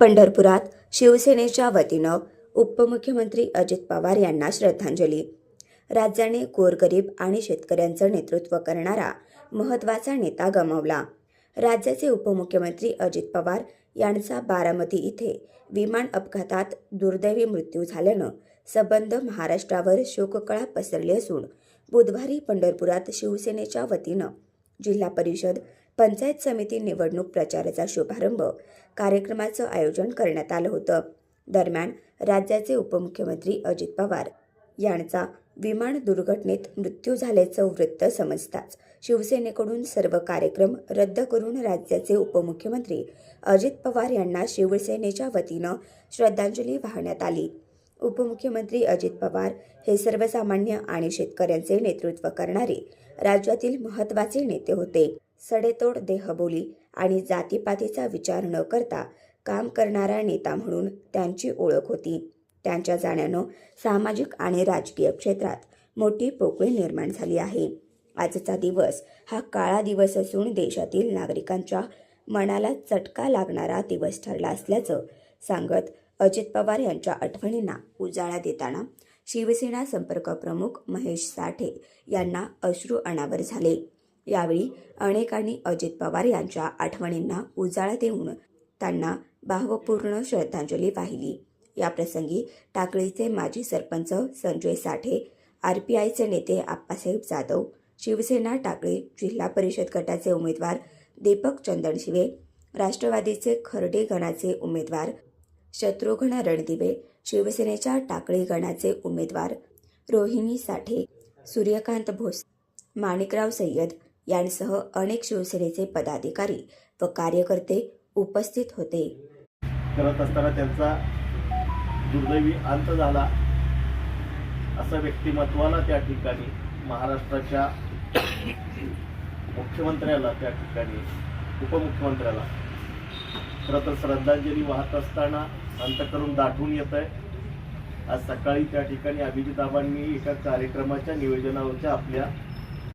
पंढरपुरात शिवसेनेच्या वतीनं उपमुख्यमंत्री अजित पवार यांना श्रद्धांजली. राज्याने गोरगरीब आणि शेतकऱ्यांचं नेतृत्व करणारा महत्त्वाचा नेता गमावला. राज्याचे उपमुख्यमंत्री अजित पवार यांचा बारामती इथे विमान अपघातात दुर्दैवी मृत्यू झाल्यानं सबंध महाराष्ट्रावर शोककळा पसरली असून बुधवारी पंढरपुरात शिवसेनेच्या वतीनं जिल्हा परिषद पंचायत समिती निवडणूक प्रचाराचा शुभारंभ कार्यक्रमाचं आयोजन करण्यात आलं होतं. दरम्यान राज्याचे उपमुख्यमंत्री अजित पवार यांचा विमान दुर्घटनेत मृत्यू झाल्याचं वृत्त समजताच शिवसेनेकडून सर्व कार्यक्रम रद्द करून राज्याचे उपमुख्यमंत्री अजित पवार यांना शिवसेनेच्या वतीनं श्रद्धांजली वाहण्यात आली. उपमुख्यमंत्री अजित पवार हे सर्वसामान्य आणि शेतकऱ्यांचे नेतृत्व करणारे राज्यातील महत्त्वाचे नेते होते. सडेतोड देहबोली आणि जातीपातीचा विचार न करता काम करणारा नेता म्हणून त्यांची ओळख होती. त्यांच्या जाण्यानं सामाजिक आणि राजकीय क्षेत्रात मोठी पोकळी निर्माण झाली आहे. आजचा दिवस हा काळा दिवस असून देशातील नागरिकांच्या मनाला चटका लागणारा दिवस ठरला असल्याचं सांगत अजित पवार यांच्या आठवणींना उजाळा देताना शिवसेना संपर्क प्रमुख महेश साठे यांना अश्रू अनावर झाले. यावेळी अनेकांनी अजित पवार यांच्या आठवणींना उजाळा देऊन त्यांना भावपूर्ण श्रद्धांजली वाहिली. याप्रसंगी टाकळीचे माजी सरपंच संजय साठे आर पी आयचे नेते आप्पासाहेब जाधव शिवसेना टाकळी जिल्हा परिषद गटाचे उमेदवार दीपक चंदनशिवे राष्ट्रवादीचे खर्डे गणाचे उमेदवार शत्रुघ्न रणदिवे शिवसेनेच्या टाकळी गणाचे उमेदवार रोहिणी साठे सूर्यकांत भोस माणिकराव सय्यद यांसह अनेक शिवसेनेचे पदाधिकारी व कार्यकर्ते उपस्थित होते. करत असताना त्यांचा दुर्दैवी अंत झाला असं व्यक्तिमत्वाला त्या ठिकाणी महाराष्ट्राच्या मुख्यमंत्र्याला त्या ठिकाणी उपमुख्यमंत्र्याला खरं तर श्रद्धांजली वाहत असताना अंतकरून दाटून येत आहे. आज सकाळी त्या ठिकाणी अभिजिताबांनी एका कार्यक्रमाच्या नियोजनावरच्या आपल्या